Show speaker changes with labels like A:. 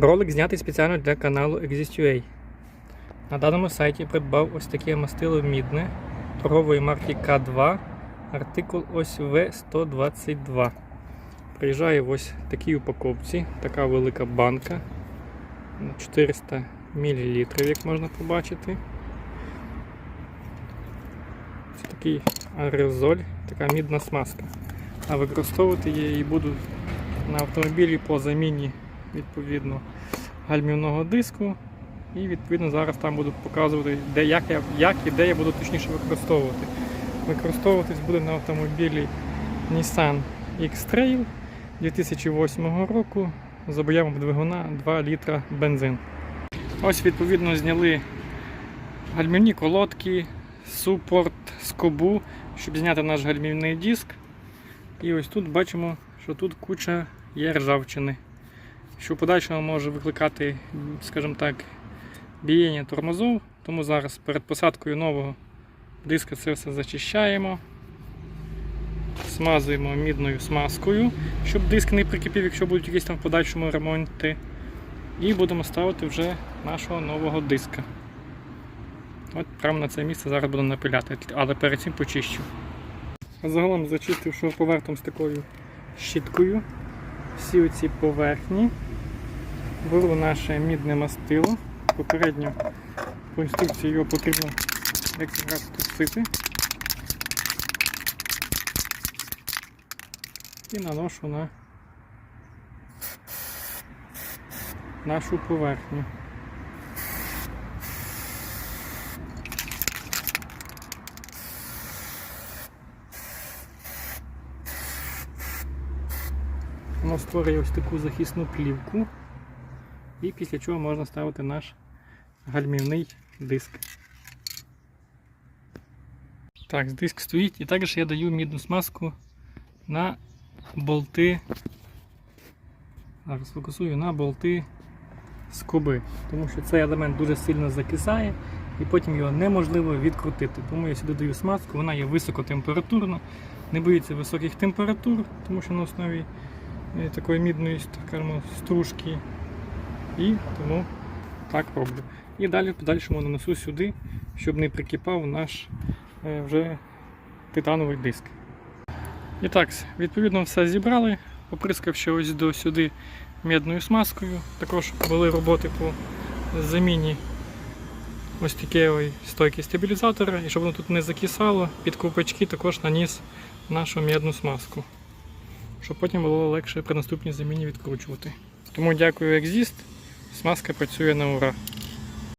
A: Ролик знятий спеціально для каналу Exist.ua. На даному сайті придбав ось таке мастило мідне торгової марки К2, артикул ось В122. Приїжджає в ось такій упаковці, така велика банка 400 мл, як можна побачити. Це такий аерозоль, така мідна смазка. А використовувати я її буду на автомобілі по заміні відповідно гальмівного диску. І відповідно зараз там буду показувати, де, як, я, як і де я буду точніше використовувати. Використовуватись буде на автомобілі Nissan X-Trail 2008 року з об'ємом двигуна 2 літра бензин. Ось відповідно зняли гальмівні колодки, супорт, скобу, щоб зняти наш гальмівний диск. І ось тут бачимо, що тут куча є ржавчини, що в подальшому може викликати, скажімо так, бієння тормозов. Тому зараз перед посадкою нового диска це все зачищаємо, смазуємо мідною смазкою, щоб диск не прикипів, якщо будуть якісь там в подальшому ремонти. І будемо ставити вже нашого нового диска. От прямо на це місце зараз буду напиляти, але перед цим почищу. Загалом зачистив шуруповертом з такою щіткою всі оці поверхні. Беру наше мідне мастило. Попередньо по інструкції його потрібно якраз тусити. І наношу на нашу поверхню. Воно створює ось таку захисну плівку. І після чого можна ставити наш гальмівний диск. Так, диск стоїть і також я даю мідну смазку на болти. Зараз фокусую на болти скоби, тому що цей елемент дуже сильно закисає і потім його неможливо відкрутити. Тому я сюди даю смазку, вона є високотемпературна, не боїться високих температур, тому що на основі е, такої мідної скажімо, стружки. І тому так роблю. І далі в подальшому нанесу сюди, щоб не прикипав наш е, вже титановий диск. І так, відповідно, все зібрали, оприскавши ось до сюди мідною смазкою. Також були роботи по заміні ось такої стойки стабілізатора, і щоб воно тут не закисало, під ковпачки також наніс нашу мідну смазку, щоб потім було легше при наступній заміні відкручувати. Тому дякую Exist. Смазка працює на ура.